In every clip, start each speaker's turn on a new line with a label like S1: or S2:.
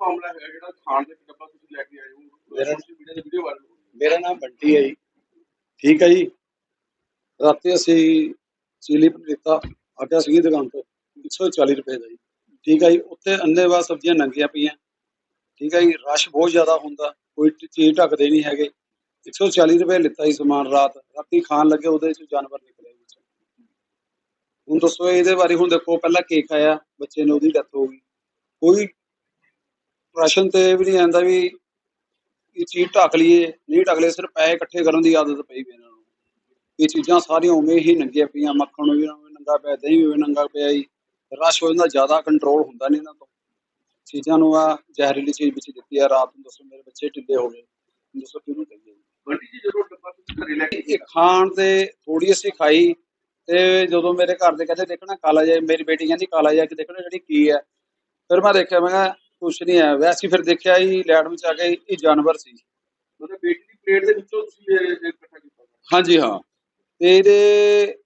S1: ਮਾਮਲਾ ਹੈ ਜਿਹੜਾ ਖਾਣ ਦੇ ਡੱਬਾ ਤੁਸੀਂ ਲੈ ਕੇ ਆਏ ਹੋ।
S2: ਮੇਰਾ-
S1: ਸੋਸ਼ਲ ਮੀਡੀਆ ਦੇ ਵੀਡੀਓ ਵਾਇਰਲ ਹੋ ਰਹੀ
S2: ਮੇਰਾ ਨਾਮ ਬੰਟੀ ਹੈ ਜੀ। ਠੀਕ ਹੈ ਜੀ। ਰਾਤੀ ਅਸੀਂ ਚੀਲੀ ਪਨੀਰ ਲਿੱਤਾ ਆਟਾ ਸੀਗੀ ਦੁਕਾਨ ਤੋਂ 140 ਰੁਪਏ ਦਾ ਜੀ। ਠੀਕ ਹੈ ਜੀ ਉੱਥੇ ਅੰਨੇਵਾਹ ਸਬਜ਼ੀਆਂ ਨੰਗੀਆਂ ਪਈਆਂ। ਠੀਕ ਹੈ ਜੀ ਰਸ਼ ਬਹੁਤ ਜ਼ਿਆਦਾ ਹੁੰਦਾ ਕੋਈ ਚੀਜ਼ ਢੱਕਦੇ ਨਹੀਂ ਹੈਗੇ। 140 ਰੁਪਏ ਲਿੱਤਾ ਜੀ ਸਮਾਨ ਰਾਤ। ਰਾਤੀ ਖਾਣ ਲੱਗੇ ਉਹਦੇ ਚ ਜਾਨਵਰ ਨਿਕਲੇ ਵਿੱਚ ਹੁਣ ਦੱਸੋ ਇਹਦੇ ਬਾਰੇ ਹੁਣ ਦੇਖੋ ਪਹਿਲਾਂ ਕੇਕ ਆਇਆ ਬੱਚੇ ਨੇ ਉਹਦੀ ਡੈਥ ਹੋ ਗਈ। ਕੋਈ ਰਾਸ਼ਨ ਤੇ ਵੀ ਨਹੀਂ ਆਂਦਾ ਵੀ ਇਹ ਚੀਜ਼ ਢੱਕ ਲਈਏ ਨਹੀਂ ਢੱਕ ਲਈਏ ਸਿਰਫ ਪੈਸੇ ਇਕੱਠੇ ਕਰਨ ਦੀ ਆਦਤ ਪਈ ਵੀ ਇਹਨਾਂ ਨੂੰ। ਇਹ ਚੀਜ਼ਾਂ ਸਾਰੀਆਂ ਉਵੇਂ ਹੀ ਨੰਗੀਆਂ ਪਈਆਂ ਮੱਖਣ ਵੀ ਨੰਗਾ ਪਿਆ ਦਹੀਂ ਵੀ ਨੰਗਾ ਪਿਆ ਜੀ। ਰਸ਼ ਹੋ ਜਾਂਦਾ ਜ਼ਿਆਦਾ ਕੰਟਰੋਲ ਹੁੰਦਾ ਨਹੀਂ ਇਹਨਾਂ ਤੋਂ। ਚੀਜ਼ਾਂ ਨੂੰ ਆ ਜ਼ਹਿਰੀਲੀ ਚੀਜ਼ ਵਿੱਚ ਦਿੱਤੀ ਆ ਰਾਤ ਨੂੰ ਦੱਸੋ ਮੇਰੇ ਬੱਚੇ ਢਿੱਲੇ ਹੋ ਗਏ ਦੱਸੋ ਕਿਹਨੂੰ ਕਹੀਏ?
S1: ਬੰਟੀ ਜੀ ਜਦੋਂ ਡੱਬਾ ਤੁਸੀਂ ਘਰੇ ਲੈ ਕੇ
S2: ਇਹ ਖਾਣ ਤੇ ਥੋੜੀ ਅਸੀਂ ਖਾਈ ਤੇ ਜਦੋਂ ਮੇਰੇ ਘਰ ਦੇ ਕਹਿੰਦੇ ਦੇਖਣਾ ਕਾਲਾ ਜਿਹਾ ਮੇਰੀ ਬੇਟੀ ਕਹਿੰਦੀ ਕਾਲਾ ਜਿਹਾ ਕਿ ਦੇਖਣਾ ਜਿਹੜੀ ਕੀ ਹੈ। ਫਿਰ ਮੈਂ ਦੇਖਿਆ ਮੈਂ ਕਿਹਾ ਕੁਛ ਨਹੀਂ ਹੈ ਵੈਸੇ ਫਿਰ ਦੇਖਿਆ ਹੀ ਲੈਟ ਵਿੱਚ ਆ ਕੇ ਇਹ ਜਾਨਵਰ ਸੀ।
S1: ਮਤਲਬ ਬੇਟੀ ਦੀ ਪਲੇਟ ਦੇ ਵਿੱਚੋਂ ਤੁਸੀਂ ਇਹ ਇਕੱਠਾ ਕੀਤਾ
S2: ਹਾਂਜੀ ਹਾਂ। ਤੇ ਇਹਦੇ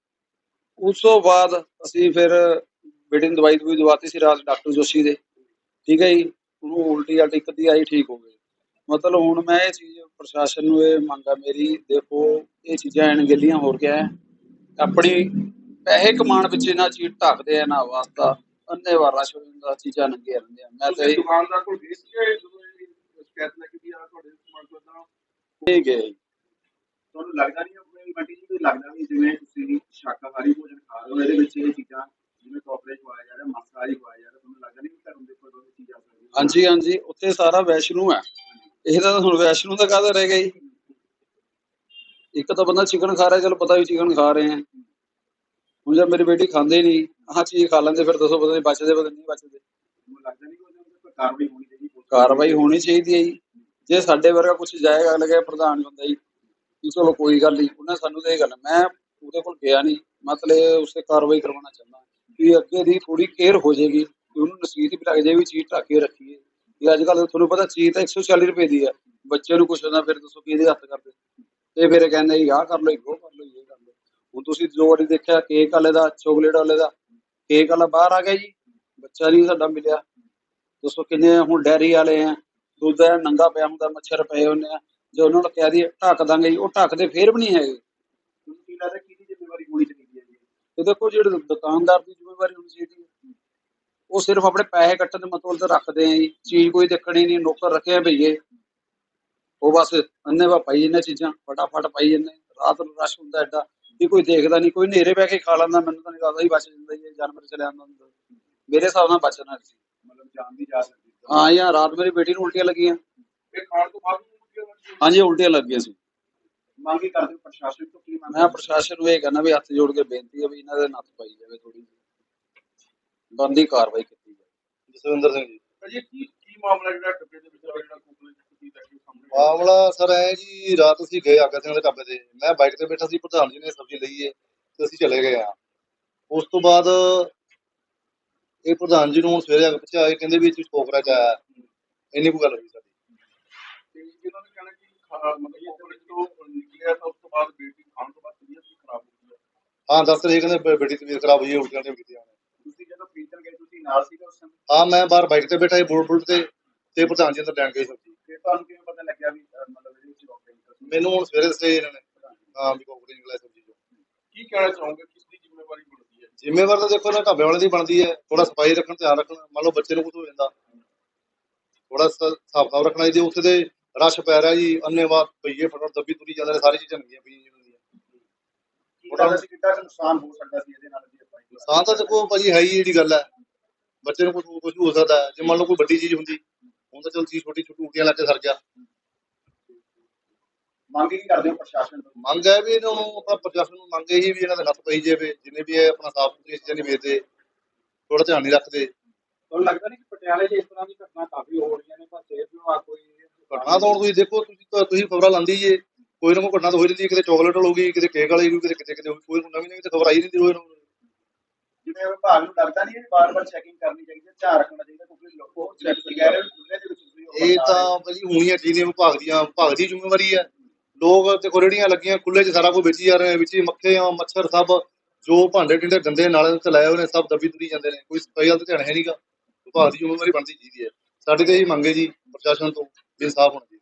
S2: ਉਸ ਤੋਂ ਬਾਅਦ ਅਸੀਂ ਫਿਰ ਬੇਟੀ ਨੂੰ ਦਵਾਈ ਦਵਾਈ ਦਵਾਤੀ ਸੀ ਰਾਤ ਡਾਕਟਰ ਜੋਸ਼ੀ ਦੇ। ਠੀਕ ਹੈ ਜੀ? ਉਹਨੂੰ ਉਲਟੀ ਆਲਟੀ ਅੱਧੀ ਆਈ ਠੀਕ ਹੋ ਗਈ। ਮਤਲਬ ਹੁਣ ਮੈਂ ਇਹ ਚੀਜ਼ ਪ੍ਰਸ਼ਾਸਨ ਨੂੰ ਇਹ ਮੰਗ ਆ ਮੇਰੀ ਦੇਖੋ ਇਹ ਚੀਜ਼ਾਂ ਅਣਗਹਿਲੀਆਂ ਹੋ ਰਹੀਆਂ ਹੈ। ਆਪਣੀ ਪੈਸੇ ਕਮਾਉਣ ਵਿੱਚ ਇਹਨਾਂ ਚੀਜ਼ ਢੱਕਦੇ ਆ ਨਾ ਵਾਸਤਾ। ਅੰਨੇ ਵਾਰ ਰਸ਼ ਹੋ ਜਾਂਦਾ ਚੀਜ਼ਾਂ ਨੰਗੀਆਂ ਰਹਿੰਦੀਆਂ। ਮੈਂ ਤਾਂ ਇਹ
S1: ਦੁਕਾਨਦਾਰ ਕੋਲ ਗਏ ਸੀ ਜਾਂ ਜਦੋਂ ਇਹ ਸ਼ਿਕਾਇਤ ਲੈ ਕੇ ਵੀ ਆ ਤੁਹਾਡੇ ਸਮਾਨ ਤੋਂ ਤਾਂ
S2: ਇਹ ਗਏ।
S1: ਤੁਹਾਨੂੰ ਲੱਗਦਾ ਨਹੀਂ ਆਪਣੇ ਬੰਟੀ ਜੀ ਨੂੰ ਲੱਗਦਾ ਨਹੀਂ ਜਿਵੇਂ ਤੁਸੀਂ ਸ਼ਾਕਾਹਾਰੀ ਭੋਜਨ ਖਾ ਰਹੇ ਹੋ ਇਹਦੇ ਵਿੱਚ ਇਹ ਚੀਜ਼ਾਂ ਜਿਵੇਂ ਕਾਪਰੇਟ ਖਵਾਇਆ ਜਾ ਰਿਹਾ ਮਾਸਾਹਾਰੀ ਖਵਾਇਆ ਜਾ ਰਿਹਾ ਤੁਹਾਨੂੰ ਲੱਗਦਾ ਨਹੀਂ ਧਰਮ ਦੇ ਕੋਈ ਚੀਜ਼ ਆ ਸਕਦੀ? ਹੈ?
S2: ਹਾਂਜੀ ਹਾਂਜੀ ਉੱਥੇ ਸਾਰਾ ਵੈਸ਼ਨੂ ਹੈ। ਇਹ ਤਾਂ ਹੁਣ ਵੈਸ਼ਨੂ ਦਾ ਕਾਹਦਾ ਰਹਿ ਜੀ? ਇੱਕ ਤਾਂ ਬੰਦਾ ਚਿਕਨ ਖਾ ਰਿਹਾ ਚਲੋ ਪਤਾ ਵੀ ਚਿਕਨ ਖਾ ਰਹੇ ਹੈ। ਹੁਣ ਜੇ ਮੇਰੀ ਬੇਟੀ ਖਾਂਦੇ ਨਹੀਂ ਆਹ ਚੀਜ਼ ਖਾ ਲੈਂਦੇ ਫਿਰ ਦੱਸੋ ਪਤਾ ਨਹੀਂ ਬਚਦੇ ਪਤਾ ਨਹੀਂ ਬਚਦੇ।
S1: ਕਾਰਵਾਈ ਹੋਣੀ ਚਾਹੀਦੀ
S2: ਹੈ ਜੀ। ਜੇ ਸਾਡੇ ਵਰਗਾ ਕੁਝ ਜਾਏਗਾ ਲੱਗਿਆ ਪ੍ਰਧਾਨ ਬੰਦਾ ਜੀ ਚਲੋ ਕੋਈ ਗੱਲ ਨਹੀਂ ਉਹਨਾਂ ਸਾਨੂੰ ਤਾਂ ਇਹ ਗੱਲ ਮੈਂ ਉਹਦੇ ਕੋਲ ਗਿਆ ਨਹੀਂ। ਮਤਲਬ ਉਸੇ ਕਾਰਵਾਈ ਕਰਵਾਉਣਾ ਚਾਹੁੰਦਾ ਕਿ ਅੱਗੇ ਦੀ ਥੋੜੀ ਕੇਅਰ ਹੋ ਜਾਏਗੀ ਕਿ ਉਹਨੂੰ ਨਸੀਹਤ ਵੀ ਲੱਗ ਜਾਏ ਵੀ ਚੀਜ਼ ਢੱਕ ਕੇ ਰੱਖੀਏ। ਕਿ ਅੱਜ ਕੱਲ ਤੁਹਾਨੂੰ ਪਤਾ ਚੀਜ਼ ਤਾਂ 140 ਰੁਪਏ ਦੀ ਹੈ। ਬੱਚੇ ਨੂੰ ਕੁਛ ਹੁੰਦਾ ਫਿਰ ਦੱਸੋ ਕੀ ਇਹਦੇ ਹੱਥ ਕਰਦੇ। ਤੇ ਫਿਰ ਇਹ ਕਹਿੰਦੇ ਆਹ ਕਰ ਜੀ, ਇਹ ਕਰ ਲਓ ਹੁਣ ਤੁਸੀਂ ਜੋ ਵਾਰੀ ਦੇਖਿਆ ਕੇਕ ਵਾਲੇ ਦਾ ਚਾਕਲੇਟ ਵਾਲੇ ਦਾ ਕੇਕ ਵਾਲਾ ਬਾਹਰ ਆ ਗਿਆ ਜੀ। ਬੱਚਾ ਨਹੀਂ ਸਾਡਾ ਮਿਲਿਆ। ਦੱਸੋ ਕਿੰਨੇ ਹੁਣ ਡੈਰੀ ਵਾਲੇ ਆ। ਦੁੱਧ ਐ ਨੰਗਾ ਪਿਆ ਹੁੰਦਾ ਮੱਛਰ ਪਏ ਹੁੰਦੇ ਆ। ਜੇ ਉਹਨਾਂ ਨੂੰ ਕਹਿ ਦਈਏ ਢੱਕ ਦਾਂਗੇ ਜੀ ਉਹ ਢੱਕਦੇ ਫੇਰ ਵੀ ਨਹੀਂ ਹੈਗੇ।
S1: ਤੁਹਾਨੂੰ ਕੀ ਲੱਗਦਾ ਕਿਹਦੀ ਜ਼ਿੰਮੇਵਾਰੀ ਹੋਣੀ ਚਾਹੀਦੀ ਹੈ ਜੀ?
S2: ਤੇ ਦੇਖੋ ਜਿਹੜੇ ਦੁਕਾਨਦਾਰ ਦੀ ਜ਼ਿੰਮੇਵਾਰੀ ਹੋਣੀ ਚਾਹੀਦੀ ਹੈ। ਉਹ ਸਿਰਫ ਆਪਣੇ ਪੈਸੇ ਕੱਟਣ ਦੇ ਮਤਲਬ ਤੇ ਰੱਖਦੇ ਆ ਜੀ। ਚੀਜ਼ ਕੋਈ ਦੇਖਣੀ ਨਹੀਂ ਨੌਕਰ ਰੱਖਿਆ ਭਈਏ। ਉਹ ਬਸ ਅੰਨੇ ਵਾ ਪਾਈ ਇਹਨਾਂ ਚੀਜ਼ਾਂ ਫਟਾਫਟ ਪਾਈ ਜਾਂਦੇ ਰਾਤ ਨੂੰ ਰਸ਼ ਹੁੰਦਾ ਐਡਾ। ਕਿ ਕੋਈ ਦੇਖਦਾ ਨਹੀਂ ਕੋਈ ਨੇਰੇ ਬਹਿ ਕੇ ਖਾ ਲੈਂਦਾ ਮੈਨੂੰ ਤਾਂ ਨਹੀਂ ਲੱਗਦਾ ਹੀ ਬਚ ਜਾਂਦਾ ਜੀ ਇਹ ਜਾਨਵਰ ਚਲੇ ਜਾਂਦਾ ਹੁੰਦਾ। ਮੇਰੇ ਹਿਸਾਬ ਨਾਲ ਬਚਣਾ ਸੀ।
S1: ਮਤਲਬ ਜਾਨ ਦੀ ਜਾ ਸਕਦੀ ਹੈ।
S2: ਹਾਂ ਯਾਰ ਰਾਤ ਮੇਰੀ ਬੇਟੀ ਨੂੰ ਉਲਟੀਆਂ ਲੱਗੀਆਂ।
S1: ਇਹ ਖਾਣ ਤੋਂ ਬਾਅਦ ਵੀ।
S2: ਹਾਂਜੀ ਉਲਟੀਆਂ ਲੱਗ ਗਈਆਂ ਸੀ।
S1: ਮੰਗ ਹੀ ਕਰਦੇ ਪ੍ਰਸ਼ਾਸਨ ਤੋਂ ਕੀ ਮੰਗ
S2: ਮੈਂ ਪ੍ਰਸ਼ਾਸਨ ਨੂੰ ਇਹ ਕਹਿੰਦਾ ਵੀ ਹੱਥ ਜੋੜ ਕੇ ਬੇਨਤੀ ਹੈ ਵੀ ਇਹਨਾਂ ਦੇ ਨੱਥ ਪਾਈ ਜਾਵੇ ਥੋੜੀ ਜਿਹੀ। ਬੰਦੀ ਕਾਰਵਾਈ ਕੀਤੀ ਜਾਵੇ।
S3: ਜਸਵਿੰਦਰ ਸਿੰਘ ਜੀ।
S1: ਅਜੇ ਕੀ ਕੀ ਮਾਮਲਾ ਜਿਹੜਾ ਡੱਬੇ ਦੇ ਵਿੱਚ ਆ ਜਿਹੜਾ ਕੋਕਲੇ
S3: ਮਾਮਲਾ ਸਰ ਐ ਜੀ ਰਾਤ ਅਸੀਂ ਗਏ ਆਗਾ ਸਿੰਘ ਦੇ ਢਾਬੇ ਤੇ। ਮੈਂ ਬਾਈਕ ਤੇ ਬੈਠਾ ਸੀ ਪ੍ਰਧਾਨ ਜੀ ਨੇ ਸਬਜ਼ੀ ਲਈ ਏ ਤੇ ਅਸੀਂ ਚਲੇ ਗਏ ਆ ਉਸ ਤੋਂ ਬਾਅਦ ਇਹ ਪ੍ਰਧਾਨ ਜੀ ਨੂੰ ਸਵੇਰੇ ਆ ਕੇ ਪੁੱਛਿਆ ਇਹ ਕਹਿੰਦੇ ਵੀ ਤੁਸੀਂ ਕੋਕਰਾ ਚ ਆਇਆ। ਇੰਨੀ ਕੁ ਗੱਲ ਹੋਈ ਸਾਡੀ।
S1: ਤੇ ਇਹਨਾਂ ਨੇ ਕਹਿਣਾ ਕਿ ਖਾ- ਮਤਲਬ ਨਿਕਲਿਆ ਤਾਂ ਉਸ ਤੋਂ ਬਾਅਦ ਬੇਟੀ ਖਾਣ ਤੋਂ ਬਾਅਦ ਤਬੀਅਤ ਵੀ ਖਰਾਬ ਹੋ ਗਈ ਹੈ।
S3: ਹਾਂ ਦੱਸ ਰਹੇ ਕਹਿੰਦੇ ਬੇ- ਬੇਟੀ ਤਬੀਅਤ ਖਰਾਬ ਹੋਈ ਹੈ ਉਲਟੀਆਂ ਨੇ ਕੀਤੀਆਂ ਨੇ।
S1: ਤੁਸੀਂ ਜਦੋਂ ਖਰੀਦਣ ਗਏ ਤੁਸੀਂ ਨਾਲ ਸੀਗਾ ਉਸ ਸਮੇਂ?
S3: ਹਾਂ ਮੈਂ ਬਾਹਰ ਬਾਈਕ ਤੇ ਬੈਠਾ ਸੀ ਬੁਲਟ ਬੁਲਟ ਤੇ ਤੇ ਪ੍ਰਧਾਨ ਜੀ ਅੰਦਰ ਲੈਣ ਗਏ ਸਬਜ਼ੀ।
S1: ਤੁਹਾਨੂੰ ਕਿਵੇਂ ਪਤਾ ਲੱਗਿਆ ਵੀ ਅਹ, ਮਤਲਬ ਇਹਦੇ ਵਿੱਚ ਰੋਕ ਨਹੀਂ
S3: ਮੈਨੂੰ ਹੁਣ ਸਵੇਰੇ ਦੱਸੇ ਇਹਨਾਂ ਨੇ। ਹਾਂ ਵੀ ਕੋਕਰੀ ਨਿਕਲਿਆ ਸਬਜ਼ੀ ਚੋਂ।
S1: ਕੀ ਕਹਿਣਾ ਚਾਹੋਗੇ? ਕਿਸ ਦੀ ਜ਼ਿੰਮੇਵਾਰੀ ਬਣਦੀ ਹੈ?
S3: ਜ਼ਿੰਮੇਵਾਰ ਤਾਂ ਦੇਖੋ ਨਾ ਢਾਬੇ ਵਾਲੇ ਦੀ ਬਣਦੀ ਹੈ। ਥੋੜਾ ਸਫ਼ਾਈ ਰੱਖਣ ਧਿਆਨ ਰੱਖਣ ਮੰਨ ਲਓ ਬੱਚੇ ਨੂੰ ਕੁਝ ਹੋ ਜਾਂਦਾ। ਥੋੜਾ ਹਿਸਾਬ ਕਿਤਾਬ ਰੱਖਣਾ ਜੀ ਉੱਥੇ ਦੇ ਰਸ਼ ਪੈ ਰਿਹਾ ਜੀ ਅੰਨੇਵਾਹ ਪਈਏ ਫਟਾਫਟ ਦੱਬੀ ਤੁਰੀ ਜਾਂਦੇ ਨੇ ਸਾਰੀ ਚੀਜ਼ਾਂ ਲੱਗੀਆਂ ਪਈਆਂ ਜੀ ਉਹਨਾਂ ਦੀਆਂ
S1: ਕੀ ਲੱਗਦਾ ਸੀ ਕਿੰਨਾ ਕੁ ਨੁਕਸਾਨ ਹੋ ਸਕਦਾ ਸੀ ਇਹਦੇ ਨਾਲ ਜੀ ਆਪਾਂ
S3: ਨੁਕਸਾਨ ਤਾਂ ਦੇਖੋ ਭਾਜੀ ਹੈ ਹੀ ਜਿਹੜੀ ਗੱਲ ਹੈ। ਬੱਚੇ ਨੂੰ ਕੁਝ ਕੁਝ ਹੋ ਸਕਦਾ ਹੈ। ਜੇ ਮੰਨ ਲਓ ਕੋਈ ਵੱਡੀ ਚੀਜ਼ ਹੁੰਦੀ ਹੁਣ ਤਾਂ ਚਲ ਚੀਜ਼ ਛੋਟੀ ਛੋਟੀ ਉਲਟੀਆਂ ਲੱਗ ਕੇ ਸਰ ਗਿਆ
S1: ਮੰਗ ਹੀ ਕਰਦੇ ਹੋ ਪ੍ਰਸ਼ਾਸਨ ਤੋਂ?
S3: ਮੰਗ ਹੈ ਵੀ ਇਹਨਾਂ ਨੂੰ ਆਪਣਾ ਪ੍ਰਸ਼ਾਸਨ ਨੂੰ ਮੰਗ ਇਹੀ ਵੀ ਇਹਨਾਂ ਦੇ ਨੱਥ ਪਈ ਜਾਵੇ ਜਿੰਨੇ ਵੀ ਇਹ ਆਪਣਾ ਸਾਫ਼ ਸੁਥਰੀਆਂ ਚੀਜ਼ਾਂ ਨਹੀਂ ਵੇਚਦੇ ਥੋੜਾ ਧਿਆਨ ਨਹੀਂ ਰੱਖਦੇ।
S1: ਤੁਹਾਨੂੰ ਲੱਗਦਾ ਨਹੀਂ ਕਿ ਪਟਿਆਲੇ 'ਚ ਇਸ ਤਰ੍ਹਾਂ ਦੀ ਘਟਨਾ ਕਾਫੀ ਹੋ ਰਹੀਆਂ ਨੇ ਪਰ ਸਿਹਤ ਵਿਭਾਗ ਕੋਈ
S3: ਘਟਨਾ ਤਾਂ ਤੁਸੀਂ ਦੇਖੋ ਤੁਸੀਂ ਤੁਸੀਂ ਖਬਰਾਂ ਲਾਂਦੀ ਜੇ। ਕੋਈ ਨਾ ਕੋਈ ਘਟਨਾ ਤਾਂ ਹੋ ਜਾਂਦੀ ਕਿਤੇ ਚਾਕਲੇਟ ਵਾਲੀ ਹੋ ਗਈ ਕਿਤੇ ਕੇਕ ਵਾਲੀ ਹੋ ਗਈ ਕਿਤੇ ਕਿਤੇ ਕਿਤੇ ਕੋਈ ਨਵੀਂ ਨਵੀਂ ਤਾਂ ਖਬਰ ਆਈ ਨਹੀਂ ਰੋਜ਼ ਨੂੰ
S1: ਜਿਵੇਂ ਵਿਭਾਗ ਨੂੰ ਲੱਗਦਾ ਨਹੀਂ ਬਾਰ-ਬਾਰ ਚੈਕਿੰਗ ਕਰਨੀ ਚਾਹੀਦੀ ਹੈ ਧਿਆਨ ਰੱਖਣਾ ਚਾਹੀਦਾ ਕਿਉਂਕਿ ਲੋਕੋ ਚੈੱਕ ਵਗੈਰਾ ਖੁੱਲੇ ਦੇ ਵਿੱਚ
S3: ਇਹ ਤਾਂ ਭਾਜੀ ਹੋਣੀਆਂ ਚਾਹੀਦੀਆਂ ਵਿਭਾਗ ਦੀਆਂ ਵਿਭਾਗ ਦੀ ਜ਼ਿੰਮੇਵਾਰੀ ਹੈ। ਲੋਕ ਤੇ ਰੇਹੜੀਆਂ ਲੱਗੀਆਂ ਖੁੱਲੇ 'ਚ ਸਾਰਾ ਕੁਝ ਵੇਚੀ ਜਾ ਰਹੇ ਨੇ ਵਿੱਚ ਹੀ ਮੱਖੇ ਆ ਮੱਛਰ ਸਭ ਜੋ ਭਾਂਡੇ ਟਿੰਡੇ ਗੰਦੇ ਨਾਲੇ ਤੇ ਲਾਏ ਹੋਏ ਨੇ ਸਭ ਦੱਬੀ ਤੁਰੀ ਜਾਂਦੇ ਨੇ ਕੋਈ ਸਫ਼ਾਈ ਵੱਲ ਤਾਂ ਧਿਆਨ ਹੈ ਨਹੀਂਗਾ ਵਿਭਾਗ ਦੀ ਜ਼ਿੰਮੇਵਾਰੀ ਬਣਦੀ ਚਾਹੀਦੀ ਹੈ। ਸਾਡੀ ਤਾਂ ਇਹੀ ਮੰਗੇ ਜੀ ਪ੍ਰਸ਼ਾਸਨ ਤੋਂ ਇਨਸਾਫ ਹੋਣਾ